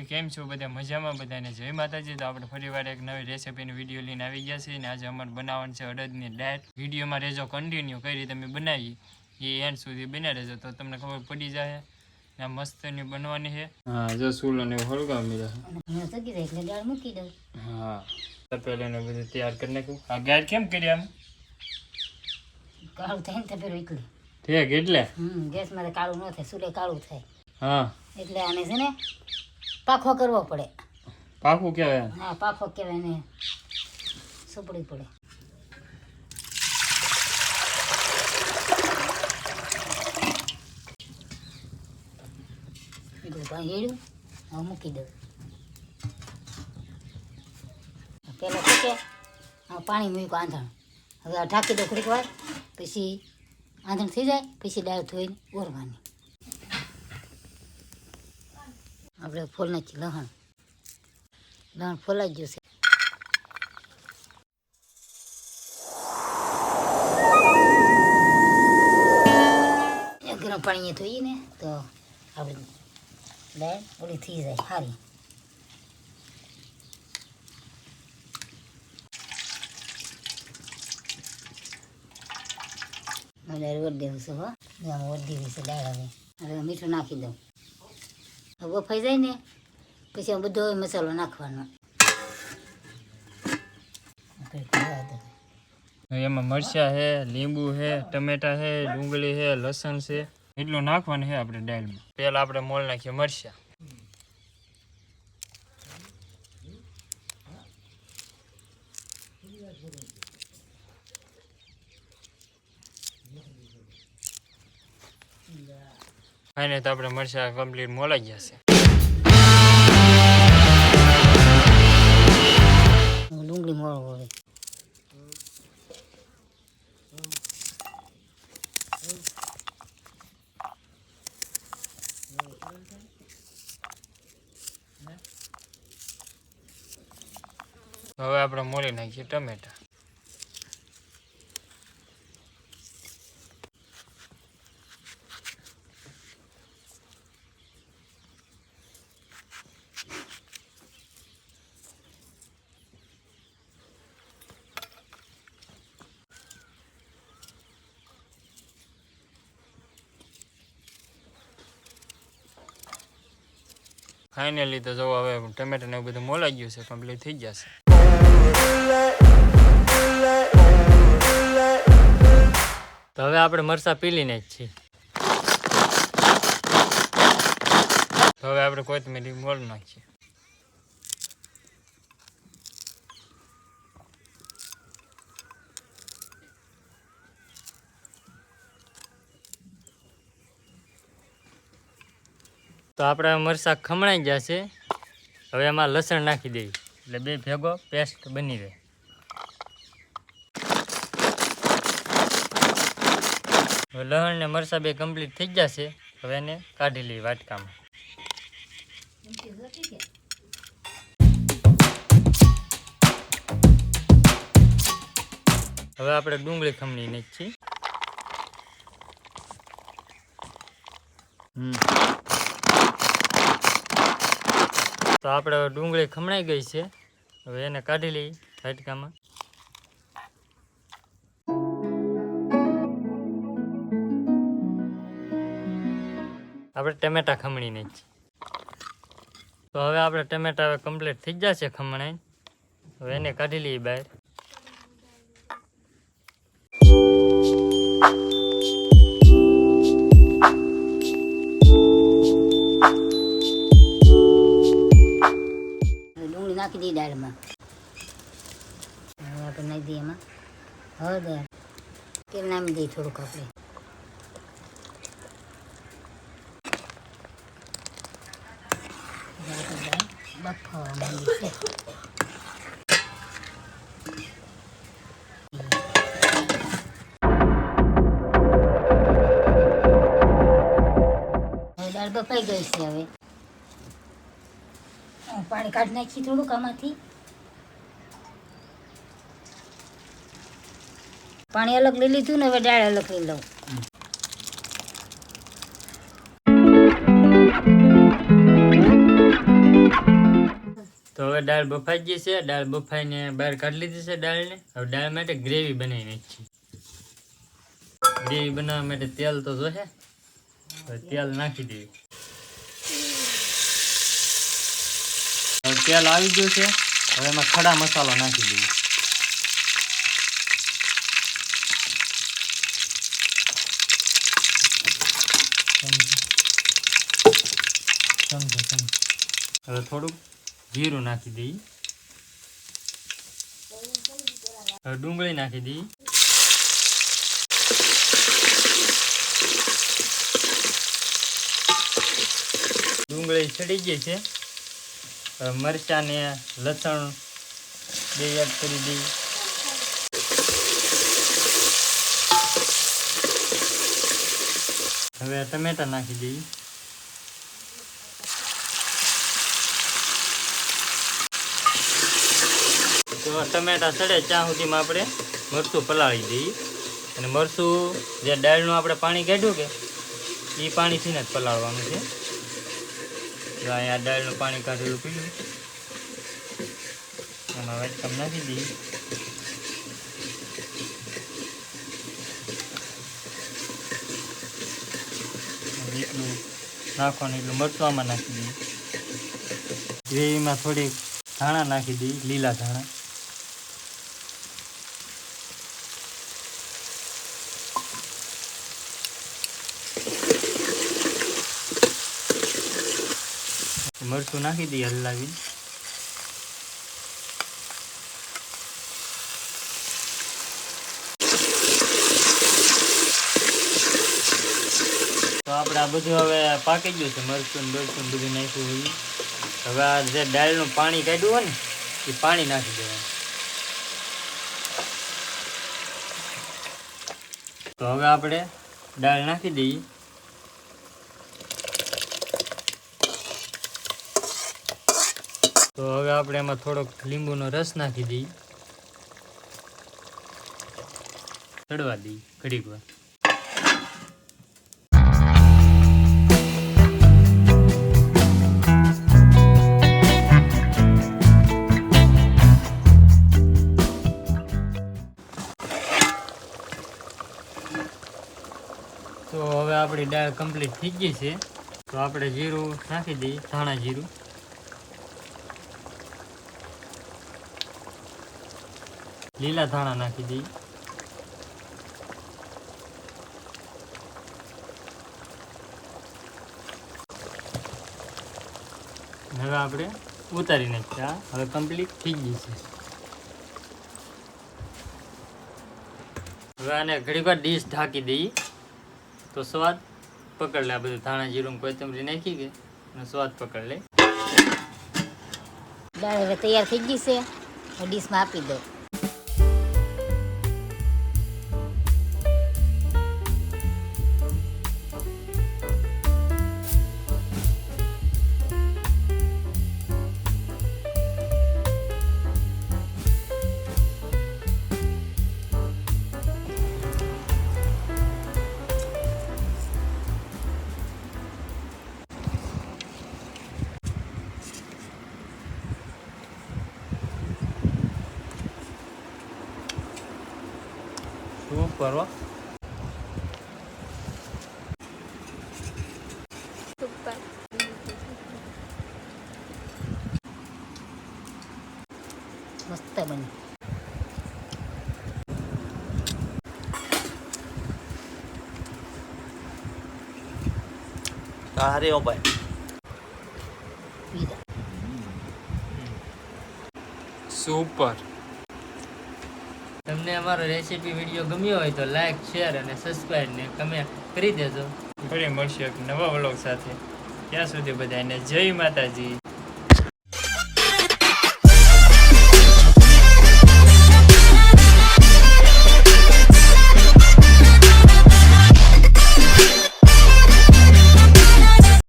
Family કેમ છો બધા? મજામાં બધાને? જય માતાજી. તો આપણે ફરીવાર એક નવી રેસીપીનો વીડિયો લઈને આવી ગયા છીએ અને આજે અમારે બનાવવાનું છે અડદની ડાયટ વિડીયોમાં રહેજો કન્ટિન્યુ કઈ રીતે અમે બનાવી. એ એન્ડ સુધી બન્યા રહેજો. તો તમને ખબર પડી જાય ને મસ્તની બનવાની છે. હા જો સૂલ અને હળગા મીરા હું સગી જાય એટલે દાળ મૂકી દઉં. હા. તપેલું ને બધું તૈયાર કરી નાખું. આ ગાય કેમ કરી આમ? કાળું થાય ને તપેલું એકલું ઠીક એટલે? હમ ગેસમાં તો કાળું ન થાય સુલે કાળું થાય. હા. એટલે આને છે ને પાખો કરવો પડે. પાખો કહેવાય હા પાખો કહેવાય ને. સુપડી પડે. હવે મૂકી દઉં. પહેલાં આ પાણી મૂક્યું આંધણ. હવે આ ઢાંકી દઉં ઘડીક વાર પછી આંધણ થઈ જાય પછી દાળ ધોઈને ઓરવાની. આપણે ફૂલ નાખી લહણ. લહણ ફોલાઈ ગયું છે. ગરમ પાણીએ ધોઈએ ને તો આપણે દાળ ઓલી થઈ જાય સારી દાળ વળી દેવું છે હો. વળી દેવી છે દાળ હવે. હવે મીઠું નાખી દઉં. હવે બફાઈ જાય ને, પછી આ બધો મસાલો નાખવાનો. એમાં મરચાં છે લીંબુ છે ટમેટા છે ડુંગળી છે લસણ છે. એટલું નાખવાનું છે આપણે દાળમાં. પહેલાં આપણે મોલ નાખીએ મરચાં. અને તો આપણે મરચાં કમ્પ્લીટ મોલાઈ ગયા છે ડુંગળી મોળો હવે હવે આપણે મોલી નાખીએ ટમેટા ફાઇનલી તો જો હવે ટમેટા ને એવું બધું મોલાઈ ગયું છે કમ્પ્લીટ થઈ જશે તો હવે આપણે મરસા પીલીને જ છીએ. તો હવે આપણે કોથમીરી મોલ નાખીએ. તો આપણે મરસા ખમણાઈ ગયા છે હવે એમાં લસણ નાખી દઈએ. એટલે બે ભેગો પેસ્ટ બની રહે. લહણ ને મરસા બે કમ્પ્લીટ થઈ ગયા છે હવે એને કાઢી લઈએ વાટકામાં. હવે આપણે ડુંગળી ખમણી નાખીએ હમ. તો આપણે ડુંગળી ખમણાઈ ગઈ છે. હવે એને કાઢી લઈએ હાટકામાં આપણે ટમેટા ખમણી નાખીએ તો હવે આપણે ટમેટા હવે કમ્પ્લીટ થઈ જશે ખમણાઈ. હવે એને કાઢી લઈએ બહાર. નાખી દાળમાં. હવે આપણે નાખી દઈએ એમાં. હળદર તેલ નામી દઈએ થોડુંક આપણે. બફાવા માંડી દાળ બફાઈ ગઈ છે હવે. પાણી કાઢી નાખી થોડુંક આમાંથી. પાણી અલગ લઈ લીધું ને હવે દાળ અલગ લઈ લઉં. તો હવે દાળ બફાઈ ગઈ છે. દાળ બફાઈને બહાર કાઢી લીધી છે દાળને. હવે દાળ માટે ગ્રેવી બનાવી નાખી ગ્રેવી બનાવવા માટે તેલ તો જોશે તેલ નાખી દેવી. હવે તેલ આવી ગયું છે. હવે એમાં ખડા મસાલો નાખી દઈએ. હવે થોડુંક જીરું નાખી દઈએ. હવે ડુંગળી નાખી દઈએ. ડુંગળી ચડી ગઈ છે. હવે મરચાં ને લસણ બે એડ કરી દઈ હવે ટમેટા નાખી દઈએ તો ટમેટા સડે ત્યાં સુધીમાં આપણે મરચું પલાળી દઈએ અને મરચું, જે દાળનું આપણે પાણી કાઢ્યું કે એ પાણીથી જ પલાળવાનું છે. જો અહીંયા દાળનું પાણી કાઢેલું પીલું એમાં વેલકમ નાખી અને નાખવાનું, એટલું મરચું આમાં નાખી દઈએ. ગ્રેવીમાં થોડીક ધાણા નાખી દઈએ, લીલા ધાણા. મરચું નાખી દઈએ હલાવી તો આપણે આ બધું હવે પાકી ગયું છે, મરચું બરચું બધું નાખ્યું હોય. હવે આ જે દાળનું પાણી કાઢ્યું હોય ને, એ પાણી નાખી દેવાનું. તો હવે આપણે દાળ નાખી દઈએ. તો હવે આપણે એમાં થોડોક લીંબુનો રસ નાખી દઈએ. ચડવા દઈએ ઘડીક વાર. તો હવે આપણી દાળ કમ્પ્લીટ થઈ ગઈ છે. તો આપણે જીરું નાખી દઈએ, ધાણા જીરું. લીલા ધાણા નાખી દઈએ. હવે આપણે ઉતારી નાખ્યા હવે કમ્પ્લીટ થઈ ગઈ હવે આને ઘણી વાર ડીશ ઢાંકી દઈએ. તો સ્વાદ પકડ લે આ બધું ધાણા જીરું કોથમરી નાખી ગઈ અને સ્વાદ પકડ લે. દાળ હવે તૈયાર થઈ ગઈ છે. ડીશમાં આપી દો સુપર હો મસ્ત બની Kahari o ba? પીધા સુપર તમને અમારો રેસીપી વીડિયો ગમ્યો હોય તો લાઈક શેર અને સબસ્ક્રાઈબ ને કમેન્ટ કરી દેજો. ફરી મળશે એક નવા વ્લોગ સાથે. ત્યાં સુધી બધાને જય માતાજી.